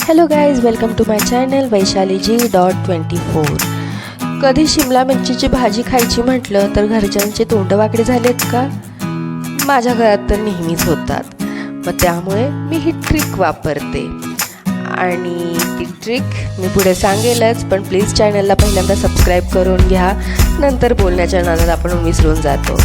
Hello guys welcome to my channel वैशालीजी dot twenty four कधी शिमला मिरचीची भाजी खायची म्हटलं तर घरच्यांचे तोंड वाकडे झालेत का? माझ्या घरात तर नेहमीच होतात. मग त्यामुळे मी ही ट्रिक वापरते. आणि ती ट्रिक मी पुढे सांगेलच पण प्लीज चॅनलला पहिल्यांदा सबस्क्राईब करून घ्या. नंतर बोलण्याच्या नादात आपण विसरून जातो.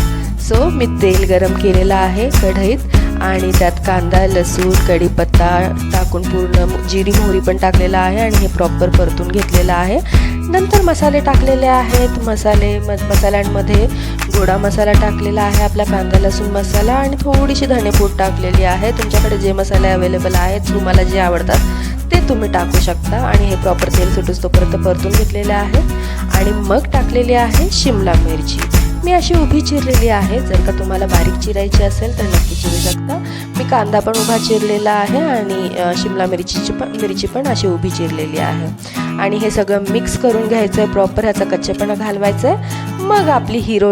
सो मी तेल गरम केलेलं आहे कढईत. आणि त्यात कांदा लसूण कढीपत्ता टाकून पूर्ण जिरी मोहरी पण टाकलेला आहे आणि हे प्रॉपर परतून घेतलेलं आहे. नंतर मसाले टाकलेले आहेत. मसाले म मसाल्यांमध्ये गोडा मसाला टाकलेला आहे आपला कांदा लसूण मसाला आणि थोडीशी धणेपूड टाकलेली आहे. तुमच्याकडे जे मसाले अवेलेबल आहेत तुम्हाला जे आवडतात ते तुम्ही टाकू शकता. आणि हे प्रॉपर तेल सुटूस तोपर्यंत परतून घेतलेले आहे. आणि मग टाकलेली आहे शिमला मिरची. मी अशी उभी चिरलेली आहे. जर का तुम्हाला बारीक चिरायची असेल तर नक्की चिरू शकता. मी कांदा पण उभा चिरलेला आहे आणि शिमला मिरचीची पण मिरची पण अशी उभी चिरलेली आहे. आणि हे सगळं मिक्स करून घ्यायचं आहे प्रॉपर ह्याचा कच्चेपणा घालवायचा आहे मग आपली हिरो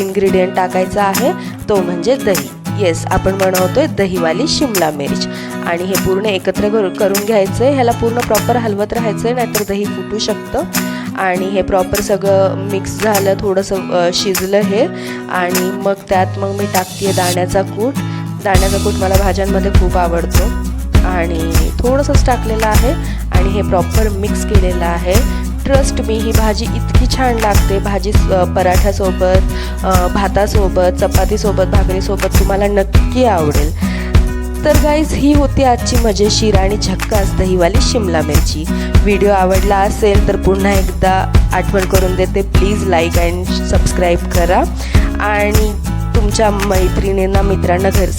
इन्ग्रेडियंट टाकायचा आहे. तो म्हणजे दही. येस आपण बनवतोय दहीवाली शिमला मिर्च. आणि हे पूर्ण एकत्र करू- करून घ्यायचं आहे ह्याला पूर्ण प्रॉपर हलवत राहायचं आहे नाहीतर दही फुटू शकतं. आणि हे प्रॉपर सगळं मिक्स झालं थोडंसं शिजलं हे. आणि मग त्यात मग मी टाकते दाण्याचा कूट. दाण्याचा कूट मला भाज्यांमध्ये खूप आवडतो. आणि थोडंसंच टाकलेलं आहे. आणि हे प्रॉपर मिक्स केलेलं आहे. ट्रस्ट मी ही भाजी इतकी छान लागते. भाजी पराठ्यासोबत भातासोबत चपातीसोबत भाकरीसोबत तुम्हाला नक्की आवडेल. तर गाईज ही होती आजची मजेशीर आणि झक्कास दहीवाली शिमला मिरची. व्हिडिओ आवडला असेल तर पुन्हा एकदा आठवण करून देते. प्लीज लाईक अँड सबस्क्राईब करा. आणि तुमच्या मैत्रिणींना मित्रांना घर